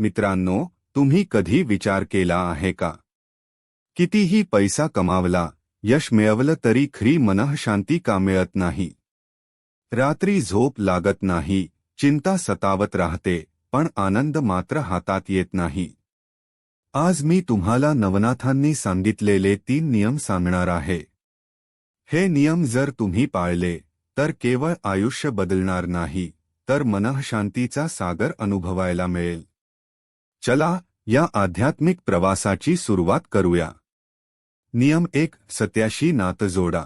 मित्रांनो तुम्ही कधी विचार केला आहे का? कितीही पैसा कमावला यश मिळवलं तरी खरी मनःशांती का मिळत नाही? रात्री झोप लागत नाही चिंता सतावत राहते पण आनंद मात्र हातात येत नाही. आज मी तुम्हाला नवनाथांनी सांगितलेले तीन नियम सांगणार आहे. हे नियम जर तुम्ही पाळले तर केवळ आयुष्य बदलणार नाही तर मनःशांतीचा सागर अनुभवायला मिळेल. चला या आध्यात्मिक प्रवासाची सुरुवात करूया. नियम एक सत्याशी नात जोडा.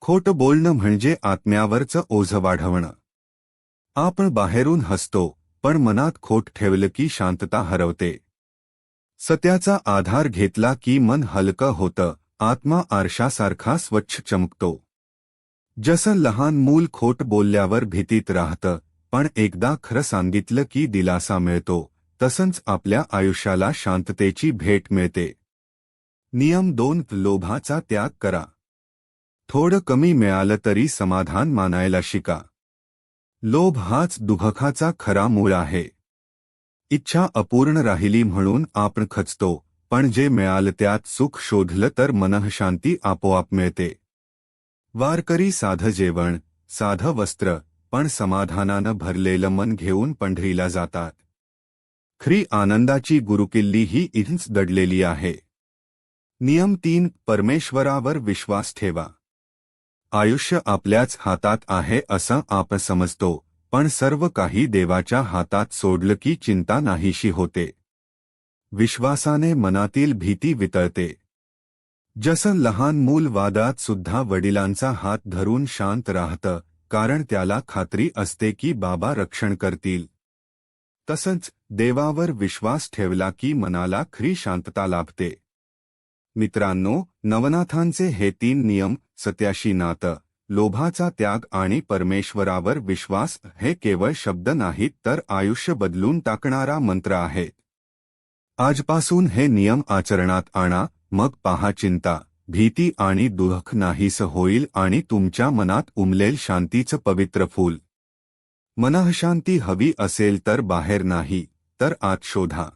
खोटं बोलणं म्हणजे आत्म्यावरचं ओझं वाढवणं. आपण बाहेरून हसतो पण मनात खोट ठेवलं की शांतता हरवते. सत्याचा आधार घेतला की मन हलकं होतं आत्मा आरशासारखा स्वच्छ चमकतो. जसं लहान मूल खोट बोलल्यावर भीतीत राहतं पण एकदा खरं सांगितलं की दिलासा मिळतो. तसंच आपल्या आयुष्याला शांततेची भेट मिळते. नियम दोन लोभाचा त्याग करा. थोडं कमी मिळालं तरी समाधान मानायला शिका. लोभ हाच दुभखाचा खरा मूळ आहे. इच्छा अपूर्ण राहिली म्हणून आपण खचतो पण जे मिळालं त्यात सुख शोधलं तर मनःशांती आपोआप मिळते. वारकरी साधं जेवण साधं वस्त्र पण समाधानानं भरलेलं मन घेऊन पंढरीला जातात. खरी आनंदाची गुरुकिल्ली ही इथंच दडलेली आहे. नियम तीन परमेश्वरावर विश्वास ठेवा. आयुष्य आपल्याच हातात आहे असं आप समजतो पण सर्व काही देवाच्या हातात सोडलं की चिंता नाहीशी होते. विश्वासाने मनातील भीती वितळते. जसं लहान मूल वादात सुद्धा वडिलांचा हात धरून शांत राहतं कारण त्याला खात्री असते की बाबा रक्षण करतील. तसंच देवावर विश्वास ठेवला की मनाला खरी शांतता लाभते. मित्रांनो नवनाथांचे हे तीन नियम सत्याशी नातं लोभाचा त्याग आणि परमेश्वरावर विश्वास हे केवळ शब्द नाहीत तर आयुष्य बदलून टाकणारा मंत्र आहे. आजपासून हे नियम आचरणात आणा मग पहा चिंता भीती आणि दुःख नाहीसं होईल आणि तुमच्या मनात उमलेल शांतीचं पवित्र फूल. मनःशांती हवी असेल तर बाहेर नाही तर आत शोधा.